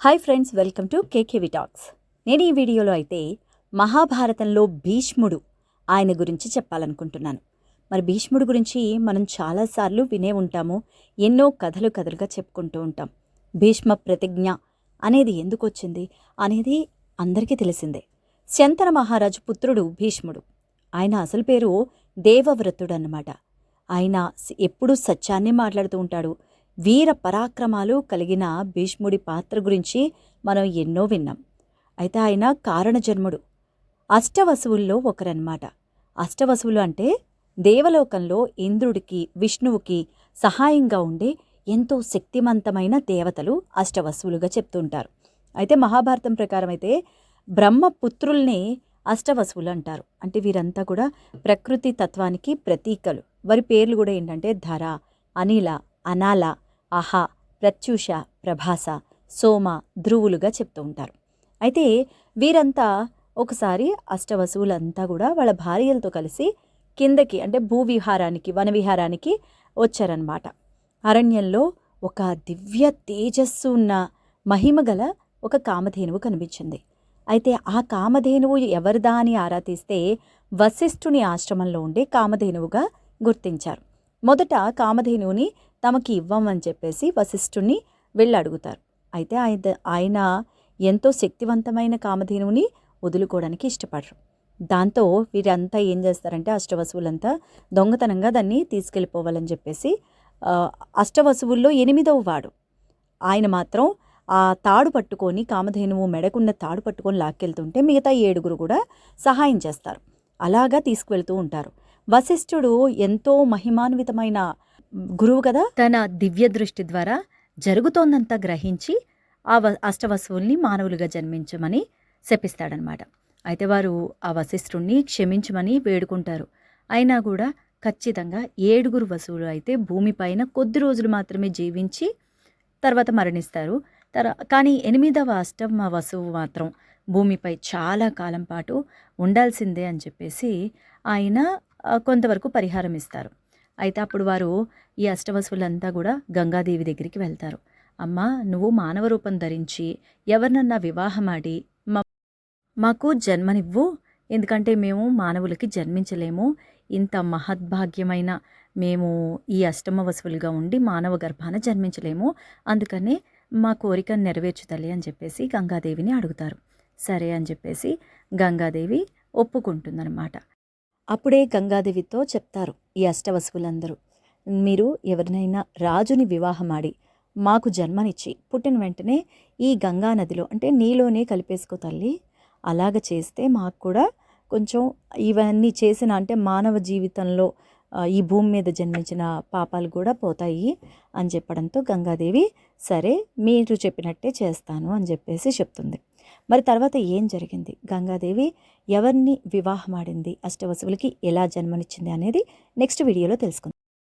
Hi friends welcome to KKV talks నేను ఈ వీడియోలో అయితే మహాభారతంలో భీష్ముడు ఆయన గురించి చెప్పాలనుకుంటున్నాను. మరి భీష్ముడు గురించి మనం చాలాసార్లు వినే ఉంటాము ఎన్నో కథలు కథలుగా చెప్పుకుంటూ ఉంటాం. భీష్మ ప్రతిజ్ఞ అనేది ఎందుకు వచ్చింది అనేది అందరికీ తెలిసిందే. శంతన మహారాజు పుత్రుడు భీష్ముడు. ఆయన అసలు పేరు దేవవ్రతుడు అన్నమాట. ఆయన ఎప్పుడూ సత్యాన్నే మాట్లాడుతూ ఉంటాడు వీర పరాక్రమాలు కలిగిన భీష్ముడి పాత్ర గురించి మనం ఎన్నో విన్నాం. అయితే ఆయన కారణజన్ముడు. అష్టవసువుల్లో ఒకరన్నమాట. అష్టవసువులు అంటే దేవలోకంలో ఇంద్రుడికి విష్ణువుకి సహాయంగా ఉండే ఎంతో శక్తివంతమైన దేవతలు అష్టవసువులుగా చెప్తుంటారు. అయితే మహాభారతం ప్రకారం అయితే బ్రహ్మపుత్రుల్నే అష్టవసువులు అంటారు. అంటే వీరంతా కూడా ప్రకృతి తత్వానికి ప్రతీకలు. వారి పేర్లు కూడా ఏంటంటే ధర అనిల అనాల అహా ప్రత్యూష ప్రభాస సోమ ధ్రువులుగా చెప్తూ ఉంటారు. అయితే వీరంతా ఒకసారి అష్టవసువులంతా కూడా వాళ్ళ భార్యలతో కలిసి కిందకి అంటే భూవిహారానికి వనవిహారానికి వచ్చారనమాట అరణ్యంలో ఒక దివ్య తేజస్సు ఉన్న మహిమ గల ఒక కామధేనువు కనిపించింది. అయితే ఆ కామధేనువు ఎవరిదా అని ఆరా తీస్తే వశిష్ఠుని ఆశ్రమంలో ఉండే కామధేనువుగా గుర్తించారు. మొదట కామధేనువుని తమకి ఇవ్వమని చెప్పేసి వశిష్ఠుణ్ణి వెళ్ళి అడుగుతారు అయితే ఆయన ఆయన ఎంతో శక్తివంతమైన కామధేనువుని వదులుకోవడానికి ఇష్టపడరు. దాంతో వీరంతా ఏం చేస్తారంటే అష్టవసువులంతా దొంగతనంగా దాన్ని తీసుకెళ్ళిపోవాలని చెప్పేసి అష్టవసువుల్లో ఎనిమిదవ వాడు. ఆయన మాత్రం ఆ తాడు పట్టుకొని కామధేనువు మెడకున్న తాడు పట్టుకొని లాక్కెళ్తుంటే మిగతా ఏడుగురు కూడా సహాయం చేస్తారు. అలాగా తీసుకువెళ్తూ ఉంటారు. వశిష్ఠుడు ఎంతో మహిమాన్వితమైన గురువు కదా? తన దివ్య దృష్టి ద్వారా జరుగుతోందంతా గ్రహించి ఆ వ అష్టవసువుల్ని మానవులుగా జన్మించమని శపిస్తాడనమాట. అయితే వారు ఆ వశిష్ఠుణ్ణి క్షమించమని వేడుకుంటారు. అయినా కూడా ఖచ్చితంగా ఏడుగురు వసువులు అయితే భూమిపైన కొద్ది రోజులు మాత్రమే జీవించి తర్వాత మరణిస్తారు. తర కానీ ఎనిమిదవ అష్టమ వసువు మాత్రం భూమిపై చాలా కాలం పాటు ఉండాల్సిందే అని చెప్పేసి ఆయన కొంతవరకు పరిహారం ఇస్తారు. అయితే అప్పుడు వారు ఈ అష్టవసువులంతా కూడా గంగాదేవి దగ్గరికి వెళ్తారు. అమ్మా నువ్వు మానవ రూపం ధరించి ఎవరినన్నా వివాహమాడి మాకు జన్మనివ్వు. ఎందుకంటే మేము మానవులకి జన్మించలేము. ఇంత మహద్భాగ్యమైన మేము ఈ అష్టమ వసువులుగా ఉండి మానవ గర్భాన జన్మించలేము. అందుకనే మా కోరిక నెరవేర్చు తల్లి అని చెప్పేసి గంగాదేవిని అడుగుతారు. సరే అని చెప్పేసి గంగాదేవి ఒప్పుకుంటుందన్నమాట. అప్పుడే గంగాదేవితో చెప్తారు ఈ అష్టవసువులందరూ మీరు ఎవరినైనా రాజుని వివాహమాడి మాకు జన్మనిచ్చి పుట్టిన వెంటనే ఈ గంగా నదిలో అంటే నీలోనే కలిపేసుకో తల్లి. అలాగ చేస్తే మాకు కూడా కొంచెం ఇవన్నీ చేసిన అంటే మానవ జీవితంలో ఈ భూమి మీద జన్మించిన పాపాలు కూడా పోతాయి అని చెప్పడంతో గంగాదేవి సరే మీరు చెప్పినట్టే చేస్తాను అని చెప్పేసి చెప్తుంది. మరి తర్వాత ఏం జరిగింది? గంగాదేవి ఎవరిని వివాహమాడింది? అష్టవసువులకి ఎలా జన్మనిచ్చింది అనేది నెక్స్ట్ వీడియోలో తెలుసుకుందాం.